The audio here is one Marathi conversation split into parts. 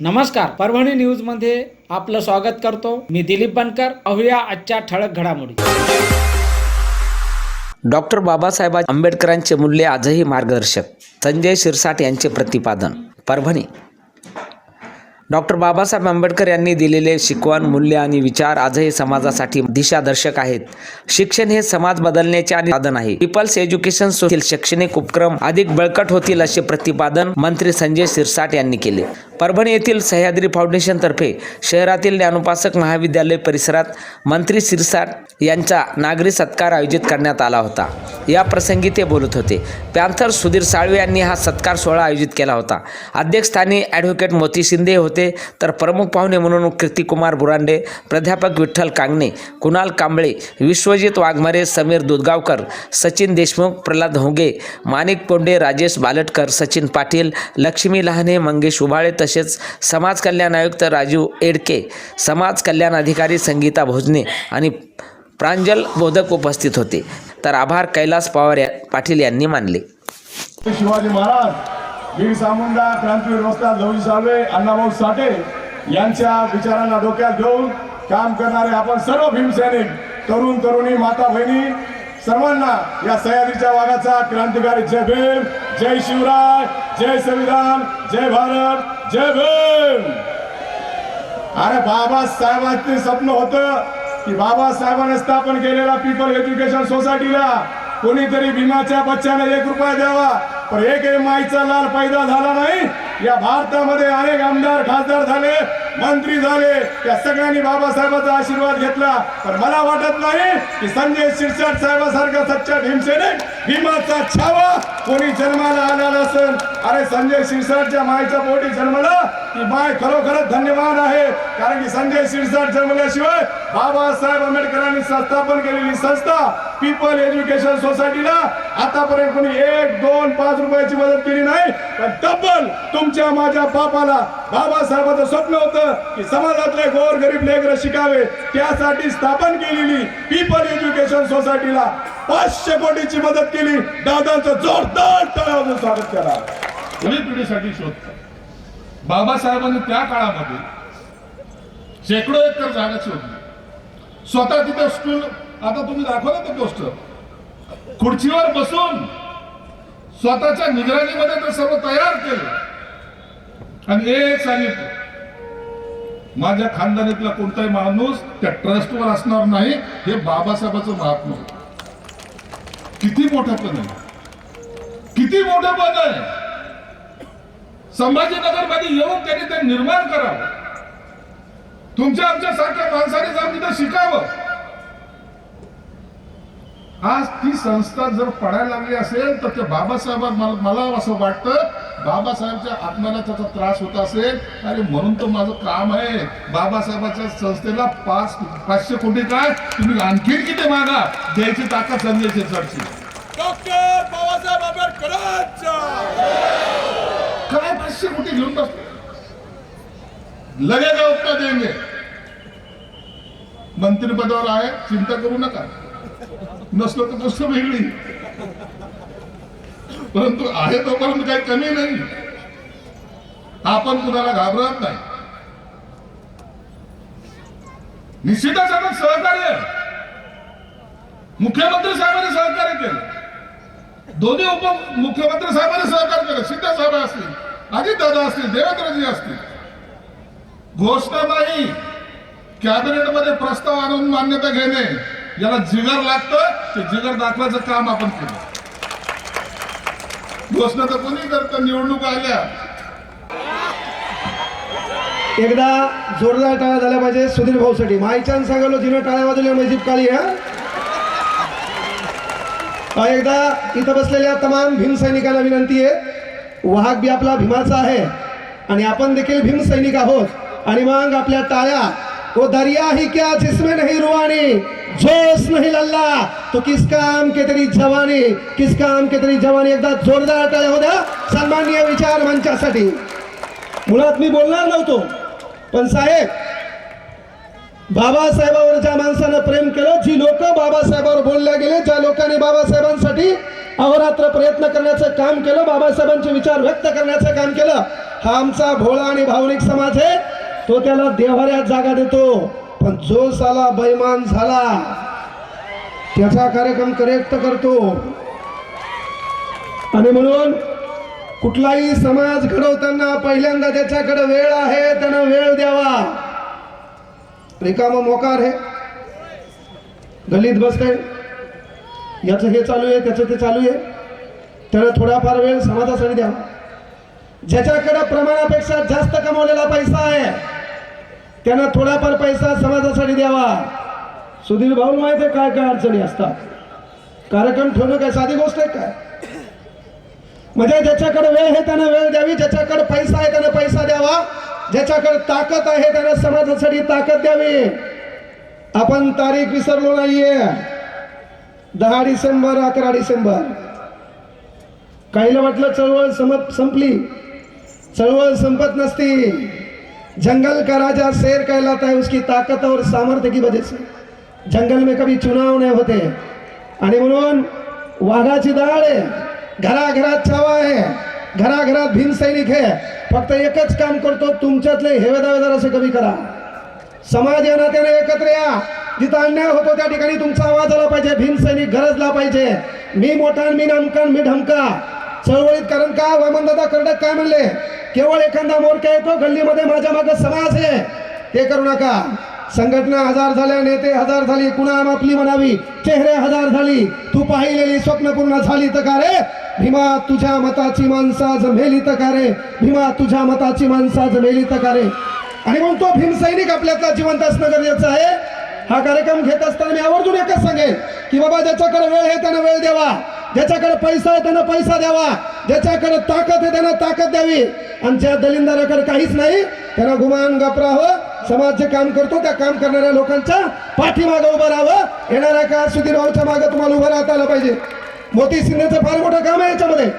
नमस्कार परभणी न्यूजमध्ये आपलं स्वागत करतो. मी दिलीप बनकर पाहूया आजच्या ठळक घडामोडी. डॉक्टर बाबासाहेब आंबेडकरांचे मूल्य आजही मार्गदर्शक. संजय शिरसाट यांचे प्रतिपादन. परभणी डॉक्टर बाबासाहेब आंबेडकर यांनी दिलेले शिकवण मूल्य आणि विचार आजही समाजासाठी दिशादर्शक आहेत. शिक्षण हे समाज बदलण्याचे आणि साधन आहे. पीपल्स एज्युकेशन सोतील शैक्षणिक उपक्रम अधिक बळकट होतील असे प्रतिपादन मंत्री संजय शिरसाट यांनी केले. परभणी येथील सह्याद्री फाउंडेशन तर्फे शहरातील ज्ञानोपासक महाविद्यालय परिसरात मंत्री शिरसाट यांचा नागरी सत्कार आयोजित करण्यात आला होता. या प्रसंगी ते बोलत होते. पॅन्थर सुधीर साळवे यांनी हा सत्कार सोहळा आयोजित केला होता. अध्यक्षस्थानी ॲडव्होकेट मोती शिंदे होते. तर प्रमुख पाहुणे म्हणून कीर्तिकुमार बुरांडे प्राध्यापक विठ्ठल कांगणे कुणाल कांबळे विश्वजित वाघमारे समीर दुधगावकर सचिन देशमुख प्रल्हाद होंगे माणिक पोंडे राजेश बालटकर सचिन पाटील लक्ष्मी लहाने मंगेश उभाळे तसेच समाज कल्याण आयुक्त राजू एडके समाज कल्याण अधिकारी संगीता भोजने आणि प्रांजल बोधक उपस्थित होते. तर आभार कैलास पवार या- पाटील यांनी मानले. शिवाजी महाराज वीर सामुंडा क्रांतीवीर वस्ताद लवजी साळवे अण्णाभाऊ साठे यांच्या विचारांना डोक्यात घेऊन काम करणारे आपण सर्व भीमसैनिक तरुण तरुणी माता बहिणी सर्वांना या सह्याद्रीच्या वाघाचा क्रांतिकारी जय भीम जय शिवराय जय संविधान जय भारत जय भीम. अरे बाबासाहेबांचे स्वप्न होतं की बाबासाहेबांनी स्थापन केलेला पीपल एज्युकेशन सोसायटीला कोणीतरी भीमाच्या बच्च्याने एक रुपया द्यावा. पण एकही माईचा लाल पैदा झाला नाही. या भारतामध्ये अनेक आमदार खासदार झाले. मंत्री झाले त्या सगळ्यांनी बाबासाहेबांचा आशीर्वाद घेतला. पण मला वाटत नाही की संजय शिरसाट साहेबासारखा सच्चा भीमसेने भीमाचा छावा कोणी जन्माला आला असेल अरे संजय शिरसाटच्या मायच्या पोटी जन्मला ती माय खरोखरच धन्यवाद आहे. कारण की संजय शिरसाट जन्मल्याशिवाय बाबासाहेब आंबेडकरांनी स्थापन केलेली संस्था पीपल एज्युकेशन सोसायटीला आतापर्यंत कोणी एक दोन पाच रुपयाची मदत केली नाही. पण तब्बल तुमच्या माझ्या बापाला बाबासाहेबांचं स्वप्न होतं. की समाजातले गोर गरीब लेकर शिकावे त्यासाठी स्थापन केलेली पीपल एज्युकेशन सोसायटीला पाचशे कोटीची मदत केली. दादांचं जोरदार तळावून स्वागत करा. पुढील पिढीसाठी शोध बाबासाहेबांनी त्या काळामध्ये शेकडो एकर जागा शोधली. स्वतः तिथे स्कूल आता तुम्ही दाखवलं ते पोस्टर खुर्चीवर बसून स्वतःच्या निगराणीमध्ये ते सर्व तयार केलं. आणि एक सांगितलं माझ्या खानदानीतला कोणताही माणूस त्या ट्रस्टवर असणार नाही हे बाबासाहेबाचं महात्मा. किती मोठेपण आहे. किती मोठेपण पद आहे. संभाजीनगरमध्ये येऊन त्यांनी ते निर्माण करावं. तुमच्या आमच्या सारख्या माणसाने जाऊन तिथं शिकावं. आज ती संस्था जर पडायला लागली असेल तर ते बाबासाहेबां मला असं वाटतं बाबासाहेबच्या आत्म्याला त्याचा त्रास होत असेल आणि म्हणून तर माझं काम आहे. बाबासाहेबाच्या संस्थेला पाच पाचशे कोटी काय? तुम्ही आणखीन किती मागा? द्यायची ताकद संजय शिरसाटची डॉक्टर बाबासाहेब आंबेडकरांच्या. काय पाचशे कोटी घेऊन बसतो लगेच उत्तर देंगे मंत्रिपदावर आहे चिंता करू नका. नसलो तर गोष्ट वेगळी परंतु आहे तोपर्यंत काही कमी नाही. आपण कुणाला घाबरत नाही. निश्चितच आपण सहकार्य मुख्यमंत्री साहेबांनी सहकार्य केलं. दोन्ही उपमुख्यमंत्री साहेबांनी सहकार्य केलं. शिंदे साहेब असतील अजितदादा असतील देवेंद्रजी असतील. घोषणाबाई कॅबिनेटमध्ये प्रस्ताव आणून मान्यता घेणे याला जिगर लागतं. ते जिगर दाखवायचं काम आपण केलं. घोषणा तर कोणी करत निवडणूक आल्या. एकदा जोरदार टाळ्या झाल्या पाहिजे सुधीर भाऊसाठी. माईच्यान सांगालो जिने टाळ्या वाजवल्या मैजीब काळी हा? एकदा इथं बसलेल्या तमाम भीमसैनिकांना विनंती आहे. वाहक बी आपला भीमाचा आहे आणि आपण देखील भीमसैनिक आहोत. आणि मग आपल्या टाळ्या वो दर्या ही क्या जिसमे नाही रुवाणी जोश नहीं लल्ला। तो किस काम के तेरी जवानी किस काम के तेरी जवानी? एकदा जोरदार टाळ्या होत्या सन्माननीय विचार मंचासाठी। मुळात मी बोलणार नव्हतो पण साहेब बाबासाहेबावर ज्या माणसानं प्रेम केलं जी लोक बाबासाहेबावर बोलल्या गेले ज्या लोकांनी बाबासाहेबांसाठी अहोरात्र प्रयत्न करण्याचं काम केलं बाबासाहेबांचे विचार व्यक्त करण्याचं काम केलं हा आमचा भोळा आणि भावनिक समाज आहे तो त्याला देव्हाऱ्यात जागा देतो. पण जो साला बैमान झाला. त्याचा कार्यक्रम करेक्ट करतो. आणि म्हणून कुठलाही समाज घडवताना पहिल्यांदा त्याच्याकडे वेळ आहे त्यानं वेळ द्यावा. रिकामा मोकार हे. गलीत बसते याचं हे चालू आहे त्याचं ते चालू आहे. त्याला थोडाफार वेळ समाजासाठी द्यावा ज्याच्याकडे प्रमाणापेक्षा जास्त कमवलेला पैसा आहे त्यांना थोडाफार पैसा समाजासाठी द्यावा. सुधीर भाऊ माहिती आहे काय काय अडचणी असतात. कार्यक्रम ठेवणं काय साधी गोष्ट आहे काय? म्हणजे ज्याच्याकडे वेळ आहे त्यांना वेळ द्यावी ज्याच्याकडे पैसा आहे त्यांना पैसा द्यावा ज्याच्याकडे ताकद आहे त्यांना समाजासाठी ताकद द्यावी. आपण तारीख विसरलो नाहीये. दहा डिसेंबर अकरा डिसेंबर. काहीला वाटलं चळवळ संप संपली. चळवळ संपत नसती. जंगल का राजा शेर कहलाता है उसकी ताकत और सामर्थ्य की वजह से। जंगल में कभी चुनाव नहीं होते। आणि म्हणून वाघाची दाळ आहे घराघरात छावा आहे घराघरात भीमसैनिक आहे फक्त एकच काम करतो तुमच्यातले हेवेदावेदार असे कमी करा। समाज या नात्याने एकत्र या। जिथं अन्याय होतो त्या ठिकाणी तुमचा आवाज आला पाहिजे भीमसैनिक गरजला पाहिजे। मी मोठा मी नमकान मी ढमका। चळवळीत कारण का? वामनदादा कर्डक काय म्हणले? केवळ एखादा मोर्चा येतो गल्लीमध्ये माझ्या मागे समाज आहे. ते करू नका. संघटना हजार झाल्या नेते हजार झाली कुणाम आपली म्हणावी चेहरे हजार झाली तू पाहिलेली स्वप्न पूर्ण झाली तर का रे? भीमा तुझ्या मताची माणसा जमेली तर का रे? भीमा तुझ्या मताची माणसा जमेली तर का रे? आणि मग तो भीमसैनिक आपल्यातला जिवंत असणं गरजेचं आहे. हा कार्यक्रम घेत असताना मी आवर्जून एकच सांगेन की बाबा ज्याच्याकडे वेळ आहे त्यानं वेळ द्यावा. ज्याच्याकडे पैसा आहे त्यानं पैसा द्यावा. ज्याच्याकडे ताकद आहे त्यानं ताकद द्यावी. आणि ज्या दलिंदाराकडे काहीच नाही. त्यांना गुमान गपरावं समाज जे काम करतो त्या काम करणाऱ्या लोकांच्या पाठीमागं उभं राहावं. येणाऱ्या काळात सुधीर भाऊच्या मागं तुम्हाला उभं राहता आलं पाहिजे. मोती शिंदेचं फार मोठं काम आहे याच्यामध्ये.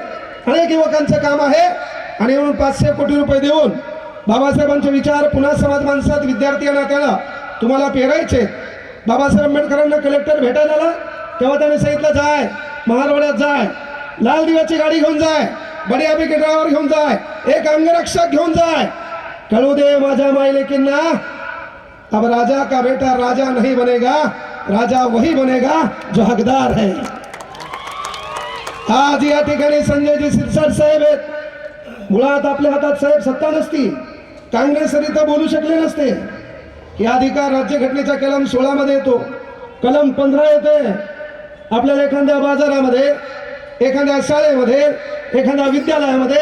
अनेक युवकांचं काम आहे. आणि म्हणून पाचशे कोटी रुपये देऊन बाबासाहेबांचे विचार पुन्हा समाज माणसात विद्यार्थी या तुम्हाला पेरायचे. बाबासाहेब आंबेडकरांना कलेक्टर भेटायला आला. तेव्हा त्याने सांगितलं जाय महारवाड्यात जाय. लाल दिव्याची गाडी घेऊन जाय. बडी आबी ड्रायव्हर घेऊन जाय. एक अंगरक्षक घेऊन जाय. कळू दे माझ्या मायलेकींना. अब राजा का बेटा राजा नहीं बनेगा राजा वही बनेगा जो हकदार है. आज या ठिकाणी संजयजी सिरसाट साहेब आहेत. मुळात आपल्या हातात साहेब सत्ता नसती. काँग्रेस रिता बोलू शकले नसते. हे अधिकार राज्यघटनेच्या कलम सोळा मध्ये येतो. कलम पंधरा येते. आपल्याला एखाद्या बाजारामध्ये एखाद्या शाळेमध्ये एखाद्या विद्यालयामध्ये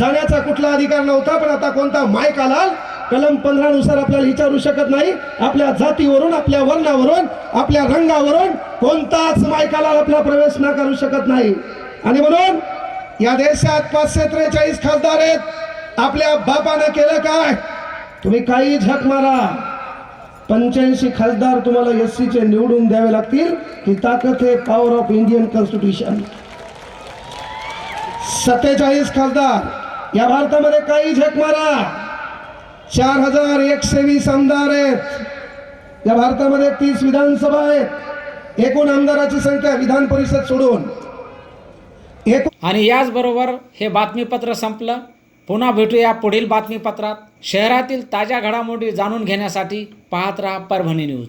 जाण्याचा कुठला अधिकार नव्हता पण आता कोणता मायक आला कलम पंधरानुसार आपल्याला विचारू शकत नाही. आपल्या जातीवरून आपल्या वर्णावरून आपल्या रंगावरून कोणताच मायकाला आपला प्रवेश न करू शकत नाही. आणि म्हणून या देशात पाचशे त्रेचाळीस खासदार आहेत. आपल्या बापानं केलं काय? तुम्ही काही झक मारा. पंच्याऐंशी खासदार तुम्हाला एस सीचे निवडून द्यावे लागतील ही ताकद हे पॉवर ऑफ इंडियन कॉन्स्टिट्यूशन सत्तेचाळीस खासदार. या भारतामध्ये काही झक मारा. चार हजार एकशे वीस आमदार आहेत. या भारतामध्ये तीस विधानसभा आहेत. एकूण आमदाराची संख्या विधान परिषद सोडून. एकूण आणि याचबरोबर हे बातमीपत्र संपलं. पुन्हा भेटूया पुढील बातमीपत्रात. शहरातील ताज्या घडामोडी जाणून घेण्यासाठी पाहत राहा परभणी न्यूज.